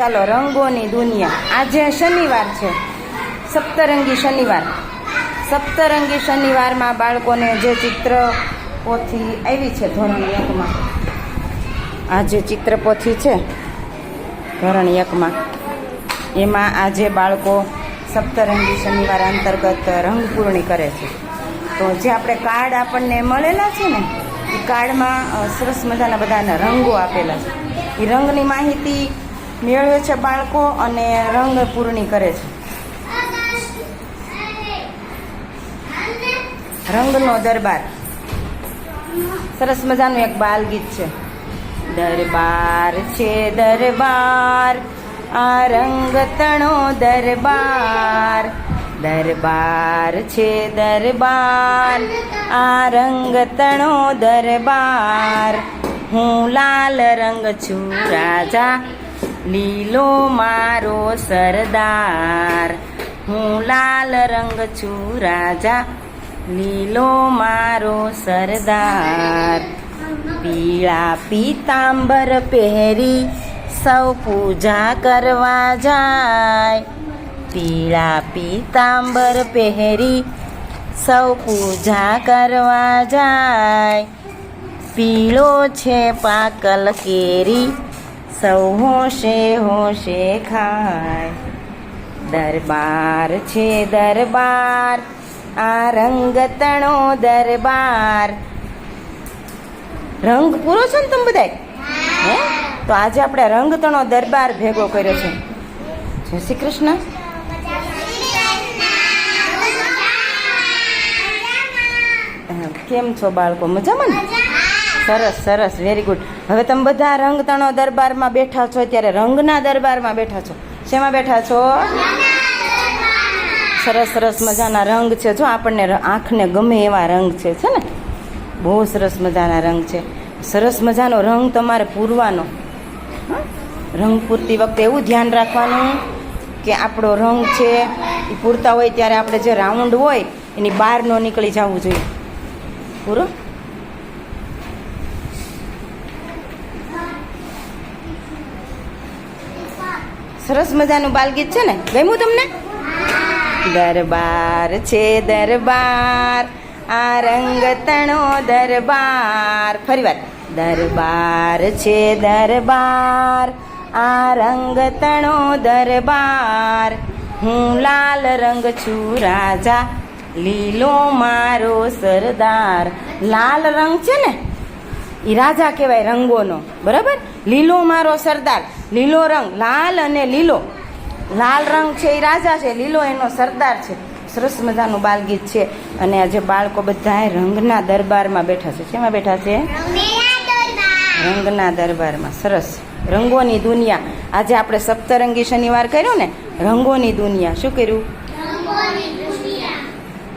ચાલો, રંગોની દુનિયા. આજે શનિવાર છે. સપ્તરંગી શનિવાર. સપ્તરંગી શનિવારમાં બાળકોને જે ચિત્ર પોથી આવી છે ધોરણ એકમાં. આ જે ચિત્ર પોથી છે ધોરણ એકમાં, એમાં આજે બાળકો સપ્તરંગી શનિવાર અંતર્ગત રંગપૂર્ણી કરે છે. તો જે આપણે કાર્ડ આપણને મળેલા છે ને, એ કાર્ડમાં સરસ મજાના બધાના રંગો આપેલા છે. એ રંગની માહિતી મેળવે છે બાળકો અને રંગ પૂર્ણી કરે છે. રંગનો દરબાર. સરસ મજાનું એક બાલગીત છે. દરબાર છે દરબાર, આ રંગ તણો દરબાર. દરબાર છે દરબાર, આ રંગ તણો દરબાર. હું લાલ રંગ છું, રાજા લીલો મારો સરદાર, હું લાલ રંગ છું રાજા. લીલો મારો સરદાર, પીળા પીતાંબર પહેરી સૌ પૂજા કરવા જાય. પીળા પીતાંબર પહેરી સૌ પૂજા કરવા જાય. પીળો છે પાકલ કેરી સૌ હોશે હોશે ખાય. દરબાર છે દરબાર આ રંગ તણો દરબાર. રંગ પૂરો છે ને તમે બધાય? હે? તો આજે આપણે રંગ તણો દરબાર ભેગો કર્યો છે. જય શ્રી કૃષ્ણ. કેમ છો બાળકો? મજામાં ને? સરસ સરસ વેરી ગુડ હવે તમે બધા રંગ તણો દરબારમાં બેઠા છો, ત્યારે રંગના દરબારમાં બેઠા છો. શેમાં બેઠા છો? સરસ સરસ મજાના રંગ છે. જો આપણને આંખને ગમે એવા રંગ છે છે ને? બહુ સરસ મજાના રંગ છે. સરસ મજાનો રંગ તમારે પૂરવાનો? રંગ પૂરતી વખતે એવું ધ્યાન રાખવાનું કે આપણો રંગ છે, એ પૂરતા હોય ત્યારે આપણે જે રાઉન્ડ હોય, એની બહાર ન નીકળી જવું જોઈએ. પૂરો? સરસ મજાનું બાલગીત છે ને? ગમ્યું તમને? દરબાર છે દરબાર, આ રંગ તણો દરબાર. ફરી વાર. દરબાર છે દરબાર, આ રંગ તણો દરબાર. હું લાલ રંગ છું રાજા, લીલો મારો સરદાર. લાલ રંગ છે ને? એ રાજા કહેવાય રંગોનો. બરાબર? લીલો મારો સરદાર. લીલો રંગ લાલ અને લીલો. લાલ રંગ છે એ રાજા છે લીલો એનો સરદાર છે. સરસ મજાનું બાલગીત છે. અને આજે બાળકો બધા રંગના દરબારમાં બેઠા છે. શેમાં બેઠા છે? રંગના દરબારમાં. સરસ. રંગોની દુનિયા. આજે આપણે સપ્તરંગી શનિવાર કર્યો ને રંગોની દુનિયા. શું કર્યું?